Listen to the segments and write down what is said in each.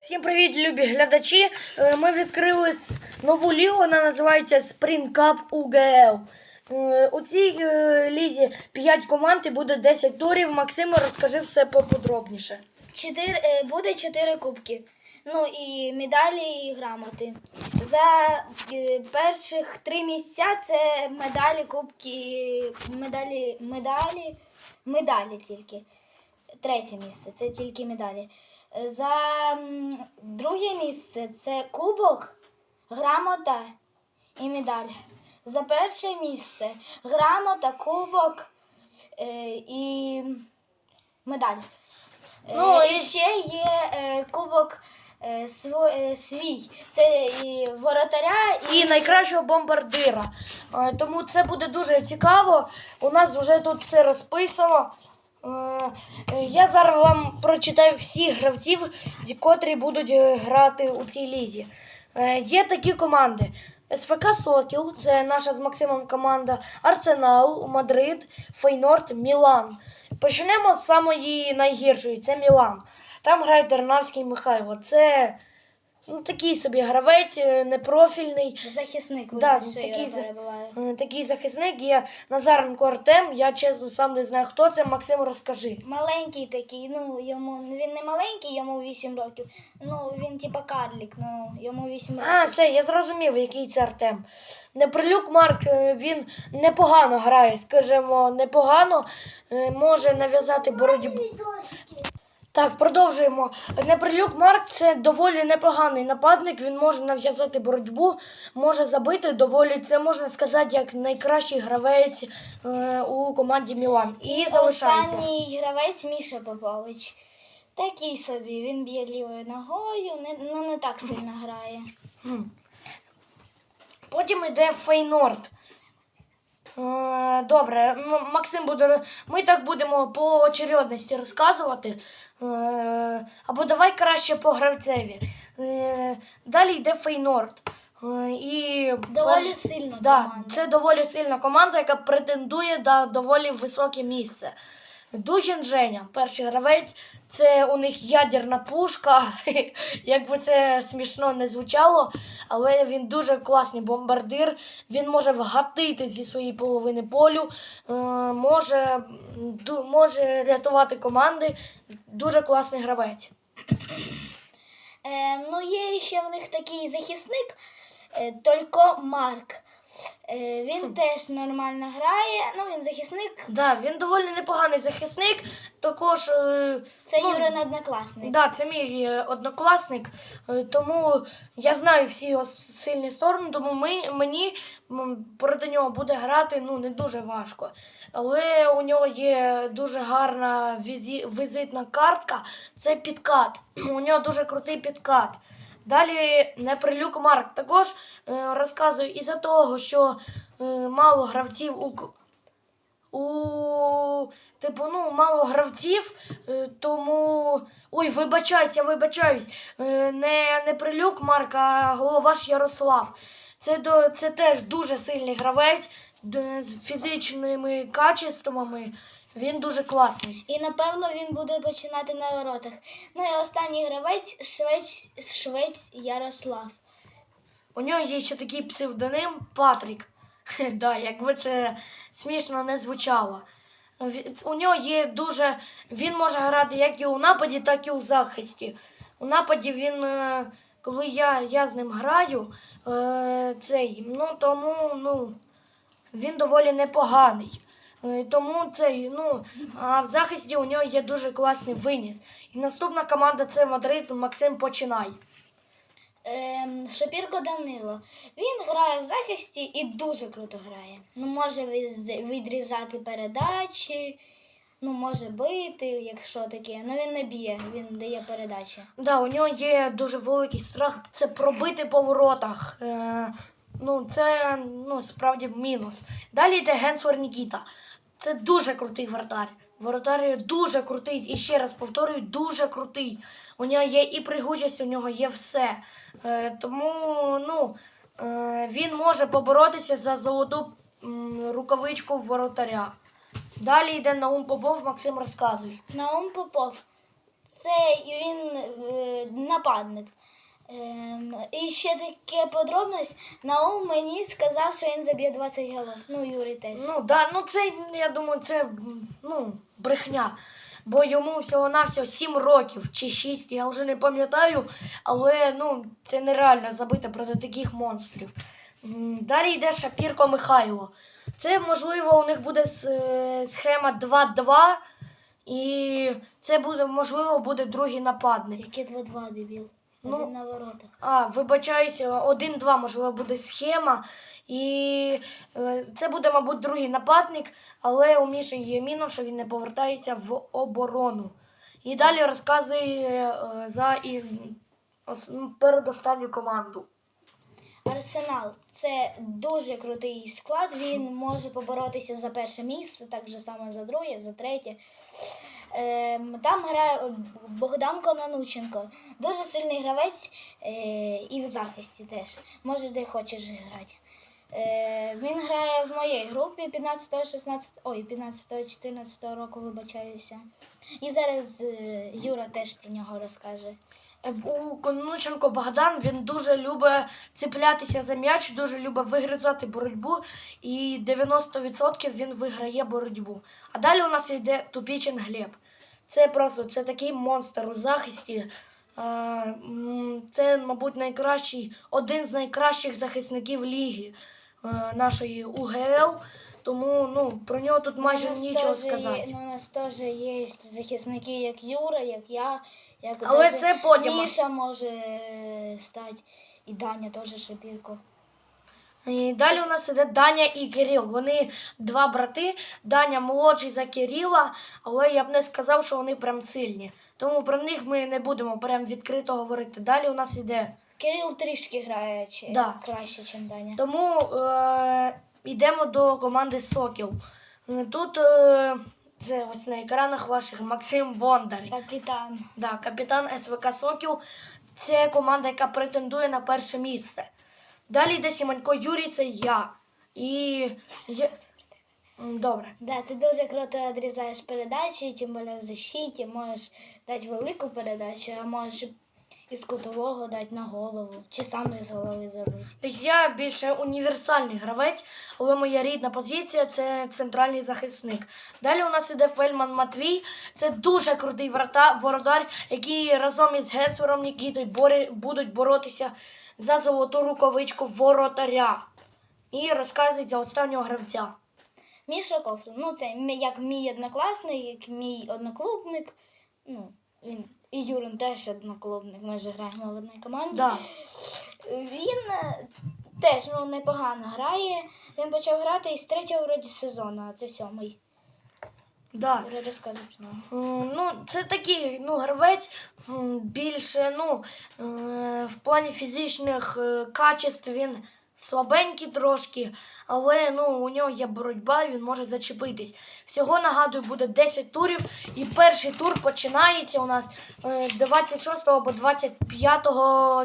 Всім привіт, любі глядачі. Е, Ми відкрили нову лігу, вона називається Spring Cup UGL. Е, У цій е, лізі 5 команд і буде 10 турів. Максим, розкажи все поподробніше. Чотири, буде чотири кубки. Ну і медалі, і грамоти. За перших три місця це медалі, кубки, медалі, медалі, медалі тільки. Третє місце це тільки медалі. Е, За друге місце це кубок, грамота і медаль. За перше місце грамота, кубок е, і медаль. Ну, Ну, і- ще є е, кубок е, е, свій. Це і воротаря, і І найкращого бомбардира. Е, Тому це буде дуже цікаво. У нас вже тут все розписано. Е, Я зараз вам прочитаю всіх гравців, котрі будуть е, грати у цій лізі. Е, Є такі команди. СФК Сокіл, це наша з Максимом команда, Арсенал, Мадрид, Фейнорд, Мілан. Почнемо з самої найгіршої, це Мілан. Там грає Тернавський Михайло. Це ну, такий собі гравець, е, непрофільний. захисник. Да, такий за- Е, Такий захисник є Назаренко Артем. Я чесно сам не знаю, хто це. Максим, розкажи. Маленький такий, ну йому він не маленький, йому 8 років. Ну він типа карлік, ну йому 8 років. А, все, я зрозумів, який це Артем. Неприлюк Марк, е, він непогано грає, скажімо, непогано може нав'язати боротьбу. Так, продовжуємо. Неприлюк Марк це доволі непоганий нападник. Він може нав'язати боротьбу, може забити доволі. Це можна сказати як найкращий гравець е, у команді Мілан. І залишається. Останній гравець Міша Попович. Такий собі, він б'є лівою ногою, не, ну не так сильно грає. Потім йде Фейнорд. Е, Добре, Максим буде. Ми так будемо по очередності розказувати. Е, Або давай краще по гравцеві. Е, Далі йде Фейнорд. І Доволі перш- сильна Да, команда. це доволі сильна команда, яка претендує на доволі високе місце. Дугін Женя, перший гравець, це у них ядерна пушка. Як би це смішно не звучало, але він дуже класний бомбардир. Він може вгатити зі своєї половини полю, е, може, може рятувати команди. Дуже класний гравець. Е, ну, є ще в них такий захисник, е, Только Марк. Е, він теж нормально грає. Ну, він захисник. Да, він доволі непоганий захисник. Також е, Це Ну, Юрин однокласник. Да, це мій однокласник, тому я знаю всі його сильні сторони, тому ми, мені проти нього буде грати ну, не дуже важко. Але у нього є дуже гарна візі, візитна картка, це підкат. У нього дуже крутий підкат. Далі Неприлюк Марк також е, розказує із-за того, що е, мало гравців у, у типу, ну, мало гравців, е, тому. Ой, вибачаюсь, я вибачаюсь. Не, не прилюк Марк, а головаш Ярослав. Це, до, це теж дуже сильний гравець з фізичними качествами. Він дуже класний. І напевно він буде починати на воротах. Ну і останній гравець швець, швець Ярослав. У нього є ще такий псевдоним Патрік. да, якби це смішно не звучало. У нього є дуже. Він може грати як і у нападі, так і у захисті. У нападі він, е, коли я, я з ним граю, е, цей, ну тому ну, він доволі непоганий. Е, Тому цей, ну, а в захисті у нього є дуже класний виніс. І наступна команда це Мадрид. Максим починай. Ем, Шапірко Данило. Він грає в захисті і дуже круто грає. Ну, може відрізати передачі, ну, може бити, якщо таке. Ну він не б'є, він дає передачі. Да, у нього є дуже великий страх це пробити по воротах. Е, ну, це ну, справді мінус. Далі йде Генсвер Нікіта. Це дуже крутий воротар. Воротар дуже крутий. І ще раз повторюю, дуже крутий. У нього є і пригучість, у нього є все. Е, тому ну, е, він може поборотися за золоту м, рукавичку воротаря. Далі йде Наум Попов, Максим розказуй. Наум Попов. це він е, нападник. Ем, і ще таке подробність. Наум мені сказав, що він заб'є 20 голів. Ну, Юрій теж. Ну, да, ну це, я думаю, це ну, брехня. Бо йому всього-навсього 7 років чи 6, я вже не пам'ятаю, але ну, це нереально забити проти таких монстрів. Далі йде Шапірко Михайло. Це, можливо, у них буде схема 2-2, і це буде, можливо, буде другий нападник. Яке 2-2, дебіл. Ну, Один на воротах. А, вибачаюся, 1-2, можливо, буде схема. І е, це буде, мабуть, другий нападник, але у Міші є мінус, що він не повертається в оборону. І далі розказує е, за і, ос- м, передостанню команду. Арсенал це дуже крутий склад. Він може поборотися за перше місце, так же само за друге, за третє. Ем, там грає Богдан Кононученко. Дуже сильний гравець е, і в захисті теж. Може, де хочеш грати. Е, він грає в моїй групі 15 16 ой, 15 14 року, вибачаюся. І зараз е, Юра теж про нього розкаже. Е, У Конученко Богдан він дуже любить цеплятися за м'яч, дуже любить вигризати боротьбу, і 90% він виграє боротьбу. А далі у нас йде Тупічин Глеб. Це просто це такий монстр у захисті. Це, мабуть, найкращий, один з найкращих захисників ліги е, нашої УГЛ. Тому ну, про нього тут майже нічого є- сказати. у нас теж є захисники, як Юра, як я, як Але даже це потім. Міша може е, стати, і Даня теж Шапірко. І далі у нас іде Даня і Кирил. Вони два брати. Даня молодший за Кирила, але я б не сказав, що вони прям сильні. Тому про них ми не будемо прям відкрито говорити. Далі у нас іде. Кирил трішки грає чи, Да. краще, ніж Даня. Тому е- йдемо до команди Сокіл. Е, Тут е- це ось на екранах ваших Максим Бондар. Капітан. Да, капітан СВК Сокіл. Це команда, яка претендує на перше місце. Далі йде Сімонько Юрій, це я. І я... Добре. Да, ти дуже круто відрізаєш передачі, тим більше в защиті, можеш дати велику передачу, а можеш із кутового дати на голову, чи сам із голови забити. Тобто я більше універсальний гравець, але моя рідна позиція це центральний захисник. Далі у нас іде Фельман Матвій. Це дуже крутий врата, воротар, який разом із Гецвером Нікітою будуть боротися за золоту рукавичку воротаря. І розказують за останнього гравця. Міша Кофтун, ну це як мій однокласник, як мій одноклубник. Ну, він і Юрин теж одноклубник, ми ж граємо в одній команді. Да. Він е, теж ну, непогано грає. Він почав грати із третього вроді сезону, а це сьомий. Да. Розказуй про нього. Ну, це такий ну, гравець більше ну, е, в плані фізичних е, качеств він слабенький трошки, але ну, у нього є боротьба, він може зачепитись. Всього нагадую, буде 10 турів, і перший тур починається у нас е, 26 або 25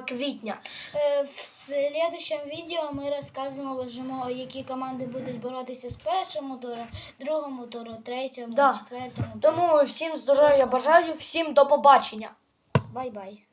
квітня. Е, В следующем відео ми розказуємо, які команди будуть боротися з першому туру, другому туру, третьому, Да. четвертому. Тому всім здоров'я бажаю, всім до побачення. Бай-бай.